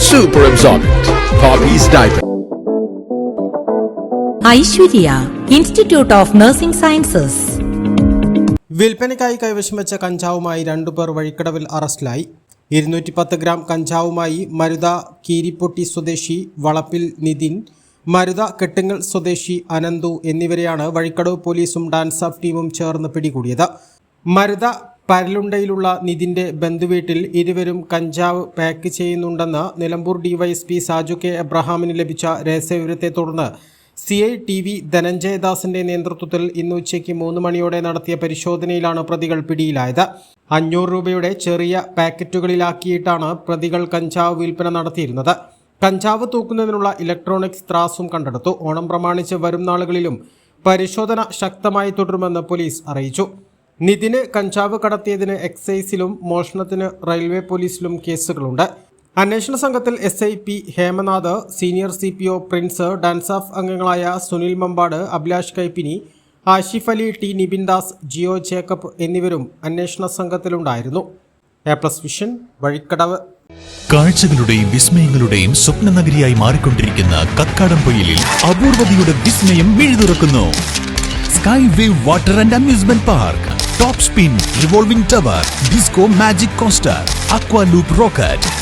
Super absorbent. Hobbies diaper. Aishwarya institute of nursing sciences വിൽപ്പനയ്ക്കായി കൈവശം വെച്ച കഞ്ചാവുമായി രണ്ടുപേർ വഴിക്കടവിൽ അറസ്റ്റിലായി ഇരുന്നൂറ്റി പത്ത് ഗ്രാം കഞ്ചാവുമായി മരുത കീരിപ്പൊട്ടി സ്വദേശി വളപ്പിൽ നിതിൻ മരുത കെട്ടുങ്ങൽ സ്വദേശി അനന്തു എന്നിവരെയാണ് വഴിക്കടവ് പോലീസും ഡാൻസ് ഓഫ് ടീമും ചേർന്ന് പിടികൂടിയത് മരുത പരലുണ്ടയിലുള്ള നിതിന്റെ ബന്ധുവീട്ടിൽ ഇരുവരും കഞ്ചാവ് പാക്ക് ചെയ്യുന്നുണ്ടെന്ന് നിലമ്പൂർ ഡിവൈഎസ്പി സാജു കെ എബ്രഹാമിന് ലഭിച്ച രഹസ്യവിവരത്തെ തുടർന്ന് സി ഐ ടി വി ധനഞ്ജയദാസിന്റെ നേതൃത്വത്തിൽ ഇന്ന് ഉച്ചയ്ക്ക് മൂന്ന് മണിയോടെ നടത്തിയ പരിശോധനയിലാണ് പ്രതികൾ പിടിയിലായത്. അഞ്ഞൂറ് രൂപയുടെ ചെറിയ പാക്കറ്റുകളിലാക്കിയിട്ടാണ് പ്രതികൾ കഞ്ചാവ് വിൽപ്പന നടത്തിയിരുന്നത്. കഞ്ചാവ് തൂക്കുന്നതിനുള്ള ഇലക്ട്രോണിക്സ് ത്രാസും കണ്ടെടുത്തു. ഓണം പ്രമാണിച്ച് വരും നാളുകളിലും പരിശോധന ശക്തമായി തുടരുമെന്ന് പോലീസ് അറിയിച്ചു. നിതിന് കഞ്ചാവ് കടത്തിയതിന് എക്സൈസിലും മോഷണത്തിന് റെയിൽവേ പോലീസിലും കേസുകളുണ്ട്. അന്വേഷണ സംഘത്തിൽ S I P Hemanath senior C P O Prince DANSAF അംഗങ്ങളായ സുനിൽ മമ്പാട് അഭിലാഷ് കൈപ്പിനി ആഷിഫ് അലി ടി നിബിൻ ദാസ് ജിയോ ജേക്കബ് എന്നിവരും അന്വേഷണ സംഘത്തിലുണ്ടായിരുന്നു. A plus vision Vazhikkadavu. കാഴ്ചകളുടെയും വിസ്മയങ്ങളുടെയും സ്വപ്ന നഗരിയായി മാറിക്കൊണ്ടിരിക്കുന്ന കക്കാടംപൊയിലിൽ അപൂർവതയുടെ വിസ്മയം മിഴുതുറക്കുന്നു. Sky wave water and amusement park. Top spin revolving tower disco magic coaster aqua loop rocket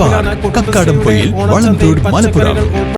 Kakkadampoyil ഓണച്ചന്തയിൽ Valamthode Malappuram. പച്ചക്കറികൾ